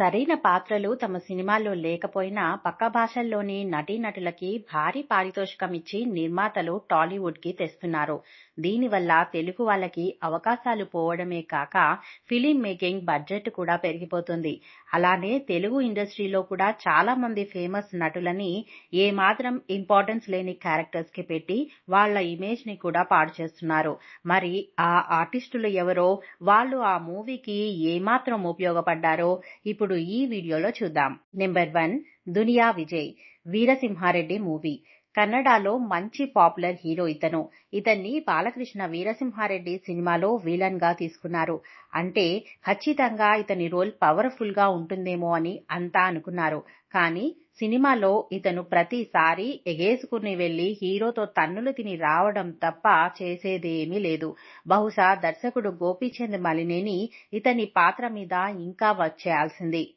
సరైన పాత్రలు తమ సినిమాల్లో లేకపోయినా పక్క భాషల్లోని నటీనటులకి భారీ పారితోషికం ఇచ్చి నిర్మాతలు టాలీవుడ్కి తెస్తున్నారు. దీనివల్ల తెలుగు వాళ్ళకి అవకాశాలు పోవడమే కాక ఫిలిం మేకింగ్ బడ్జెట్ కూడా పెరిగిపోతుంది. అలానే తెలుగు ఇండస్ట్రీలో కూడా చాలా మంది ఫేమస్ నటులని ఏమాత్రం ఇంపార్టెన్స్ లేని క్యారెక్టర్స్కి పెట్టి వాళ్ళ ఇమేజ్ని కూడా పాడు చేస్తున్నారు. మరి ఆ ఆర్టిస్టులు ఎవరో వాళ్ళు ఆ మూవీకి ఏమాత్రం ఉపయోగపడ్డారో ఇప్పుడు ఈ వీడియోలో చూద్దాం. నెంబర్ వన్ దునియా విజయ్ వీరసింహారెడ్డి మూవీ. కన్నడలో మంచి పాపులర్ హీరో ఇతను. ఇతన్ని బాలకృష్ణ వీరసింహారెడ్డి సినిమాలో విలన్గా తీసుకున్నారు. అంటే ఖచ్చితంగా ఇతని రోల్ పవర్ఫుల్గా ఉంటుందేమో అని అంతా అనుకున్నారు. కానీ సినిమాలో ఇతను ప్రతిసారి ఎగేసుకుని వెళ్ళి హీరోతో తన్నులు తిని రావడం తప్ప చేసేదేమీ లేదు. బహుశా దర్శకుడు గోపీచంద్ మలినేని ఇతని పాత్ర మీద ఇంకా వచ్చేయాల్సింది.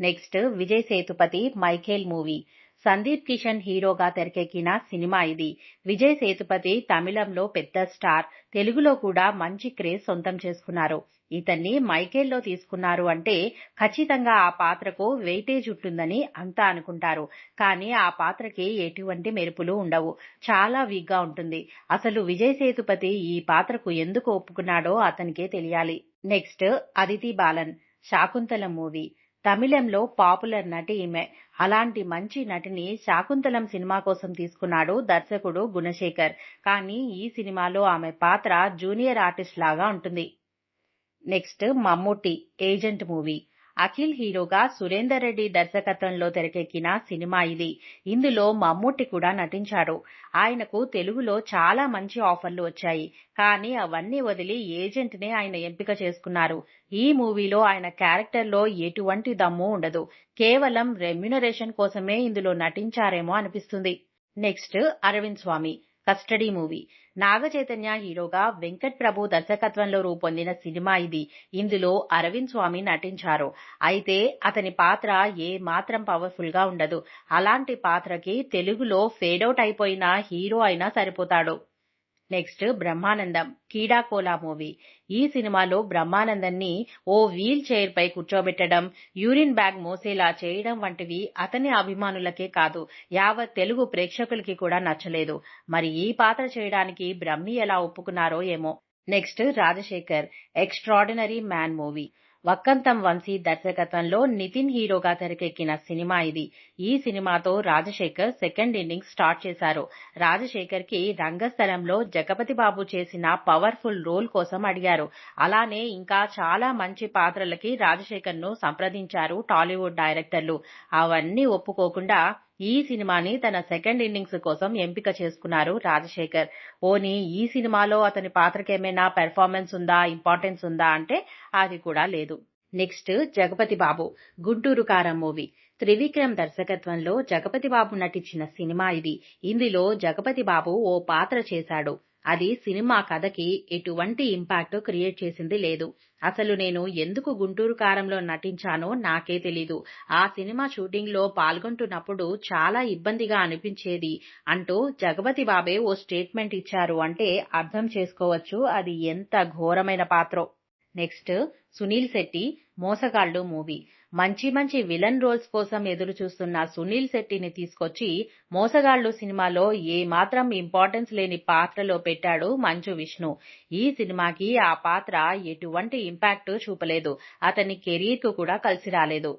Next Vijay Sethupathi Michael movie. Sundeep Kishan హీరోగా తెరకెక్కిన సినిమా ఇది. విజయ్ సేతుపతి తమిళంలో పెద్ద స్టార్. తెలుగులో కూడా మంచి క్రేజ్ సొంతం చేసుకున్నారు. ఇతన్ని మైకేల్లో తీసుకున్నారు అంటే ఖచ్చితంగా ఆ పాత్రకు వెయిటేజ్ ఉంటుందని అంతా అనుకుంటారు. కానీ ఆ పాత్రకి ఎటువంటి మెరుపులు ఉండవు. చాలా వీక్గా ఉంటుంది. అసలు విజయ్ సేతుపతి ఈ పాత్రకు ఎందుకు ఒప్పుకున్నాడో అతనికే తెలియాలి. Next Aditi Balan Shaakuntalam movie. తమిళంలో పాపులర్ నటి ఈమె. అలాంటి మంచి నటిని శాకుంతలం సినిమా కోసం తీసుకున్నాడు దర్శకుడు గుణశేఖర్. కానీ ఈ సినిమాలో ఆమె పాత్ర జూనియర్ ఆర్టిస్ట్ లాగా ఉంటుంది. Next Mammootty Agent movie Akhil హీరోగా సురేందర్ రెడ్డి దర్శకత్వంలో తెరకెక్కిన సినిమా ఇది. ఇందులో మమ్ముట్టి కూడా నటించాడు ఆయనకు తెలుగులో చాలా మంచి ఆఫర్లు వచ్చాయి. కానీ అవన్నీ వదిలి ఏజెంట్నే ఆయన ఎంపిక చేసుకున్నారు. ఈ మూవీలో ఆయన క్యారెక్టర్లో ఎటువంటి దమ్ము ఉండదు. కేవలం రెమ్యునరేషన్ కోసమే ఇందులో నటించారేమో అనిపిస్తుంది. Next Arvind Swamy Custody movie. Naga Chaitanya హీరోగా వెంకట్ ప్రభు దర్శకత్వంలో రూపొందిన సినిమా ఇది. ఇందులో అరవింద్ స్వామి నటించారు. అయితే అతని పాత్ర ఏ మాత్రం పవర్ఫుల్గా ఉండదు. అలాంటి పాత్రకి తెలుగులో ఫేడౌట్ అయిపోయిన హీరో అయినా సరిపోతాడు. నెక్స్ట్ బ్రహ్మానందం కీడాకోలా మూవీ ఈ సినిమాలో బ్రహ్మానందాన్ని ఓ వీల్ చైర్ పై కూర్చోబెట్టడం యూరిన్ బ్యాగ్ మోసేలా చేయడం వంటివి అతని అభిమానులకే కాదు యావత్ తెలుగు ప్రేక్షకులకి కూడా నచ్చలేదు. మరి ఈ పాత్ర చేయడానికి బ్రహ్మి ఎలా ఒప్పుకున్నారో ఏమో. Next Rajasekhar Extraordinary Man movie Vakkantham Vamsi దర్శకత్వంలో నితిన్ హీరోగా తెరకెక్కిన సినిమా ఇది. ఈ సినిమాతో రాజశేఖర్ సెకండ్ ఇన్నింగ్స్ స్టార్ట్ చేశారు. రాజశేఖర్కి రంగస్థలంలో జగపతి బాబు చేసిన పవర్ఫుల్ రోల్ కోసం అడిగారు. అలానే ఇంకా చాలా మంచి పాత్రలకి రాజశేఖర్ను సంప్రదించారు టాలీవుడ్ డైరెక్టర్లు. అవన్నీ ఒప్పుకోకుండా ఈ సినిమాని తన సెకండ్ ఇన్నింగ్స్ కోసం ఎంపిక చేసుకున్నారు రాజశేఖర్. ఓని ఈ సినిమాలో అతని పాత్రకేమైనా పెర్ఫార్మెన్స్ ఉందా ఇంపార్టెన్స్ ఉందా అంటే అది కూడా లేదు. నెక్స్ట్ జగపతి బాబు గుంటూరు కారం మూవీ. త్రివిక్రమ్ దర్శకత్వంలో జగపతి బాబు నటించిన సినిమా ఇది. ఇందులో జగపతి బాబు ఓ పాత్ర చేశాడు. అది సినిమా కథకి ఎటువంటి ఇంపాక్ట్ క్రియేట్ చేసింది లేదు. అసలు నేను ఎందుకు గుంటూరు కారంలో నటించానో నాకే తెలీదు. ఆ సినిమా షూటింగ్లో పాల్గొంటున్నప్పుడు చాలా ఇబ్బందిగా అనిపించేది. అంటూ జగపతి బాబే ఓ స్టేట్మెంట్ ఇచ్చారు అంటే అర్థం చేసుకోవచ్చు అది ఎంత ఘోరమైన పాత్రో. నెక్స్ట్ సునీల్ శెట్టి మోసగాళ్ళు మూవీ. మంచి మంచి విలన్ రోల్స్ కోసం ఎదురు చూస్తున్న సునీల్ శెట్టిని తీసుకొచ్చి మోసగాళ్ళు సినిమాలో ఏ మాత్రం ఇంపార్టెన్స్ లేని పాత్రలో పెట్టాడు మంచు విష్ణు. ఈ సినిమాకి ఆ పాత్ర ఎటువంటి ఇంపాక్ట్ చూపలేదు. అతని కెరీర్కు కూడా కలిసి రాలేదు.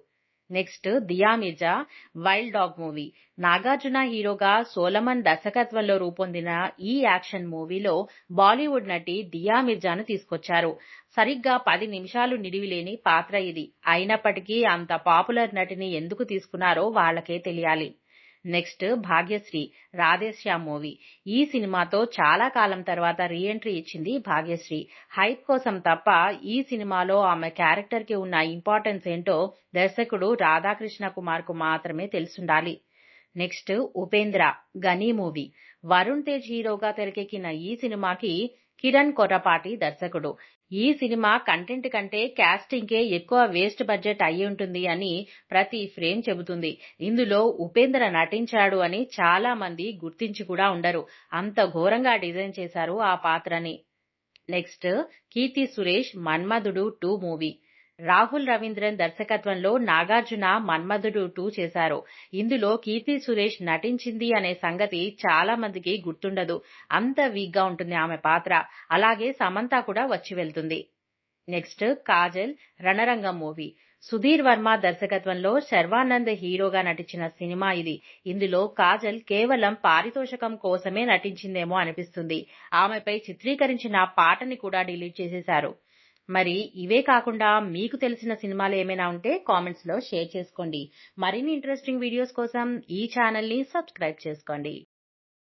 Next Dia Mirza Wild Dog movie. Nagarjuna హీరోగా సోలమన్ దర్శకత్వంలో రూపొందిన ఈ యాక్షన్ మూవీలో బాలీవుడ్ నటి దియా మిర్జాను తీసుకొచ్చారు. సరిగ్గా పది నిమిషాలు నిడివిలేని పాత్ర ఇది. అయినప్పటికీ అంత పాపులర్ నటిని ఎందుకు తీసుకున్నారో వాళ్ళకే తెలియాలి. Next Bhagyashree Radhe Shyam movie. ఈ సినిమాతో చాలా కాలం తర్వాత రీఎంట్రీ ఇచ్చింది భాగ్యశ్రీ. హైప్ కోసం తప్ప ఈ సినిమాలో ఆమె క్యారెక్టర్కి ఉన్న ఇంపార్టెన్స్ ఏంటో దర్శకుడు రాధాకృష్ణ కుమార్కు మాత్రమే తెలుసుండాలి. నెక్స్ట్ ఉపేంద్ర గనీ మూవీ. వరుణ్ తేజ్ హీరోగా తెరకెక్కిన ఈ సినిమాకి కిరణ్ కొర్రపాటి దర్శకుడు. ఈ సినిమా కంటెంట్ కంటే క్యాస్టింగ్కే ఎక్కువ వేస్ట్ బడ్జెట్ అయి ఉంటుంది అని ప్రతి ఫ్రేమ్ చెబుతుంది. ఇందులో ఉపేంద్ర నటించాడు అని చాలా మంది గుర్తించి కూడా ఉండరు. అంత ఘోరంగా డిజైన్ చేశారు ఆ పాత్రని. Next Keerthy Suresh Manmadhudu two movie. Rahul Ravindran దర్శకత్వంలో నాగార్జున మన్మధుడు టూ చేశారు. ఇందులో కీర్తి సురేష్ నటించింది అనే సంగతి చాలా మందికి గుర్తుండదు. అంత వీక్గా ఉంటుంది ఆమె పాత్ర. అలాగే సమంత కూడా వచ్చి వెళ్తుంది. Next Kajal Ranarangam movie. Sudheer Varma దర్శకత్వంలో శర్వానంద్ హీరోగా నటించిన సినిమా ఇది. ఇందులో కాజల్ కేవలం పారితోషకం కోసమే నటించిందేమో అనిపిస్తుంది. ఆమెపై చిత్రీకరించిన పాటని కూడా డిలీట్ చేసేశారు. మరి ఇవే కాకుండా మీకు తెలిసిన సినిమాలు ఏమైనా ఉంటే కామెంట్స్లో షేర్ చేసుకోండి. మరిన్ని ఇంట్రెస్టింగ్ వీడియోస్ కోసం ఈ ఛానల్ని సబ్స్క్రైబ్ చేసుకోండి.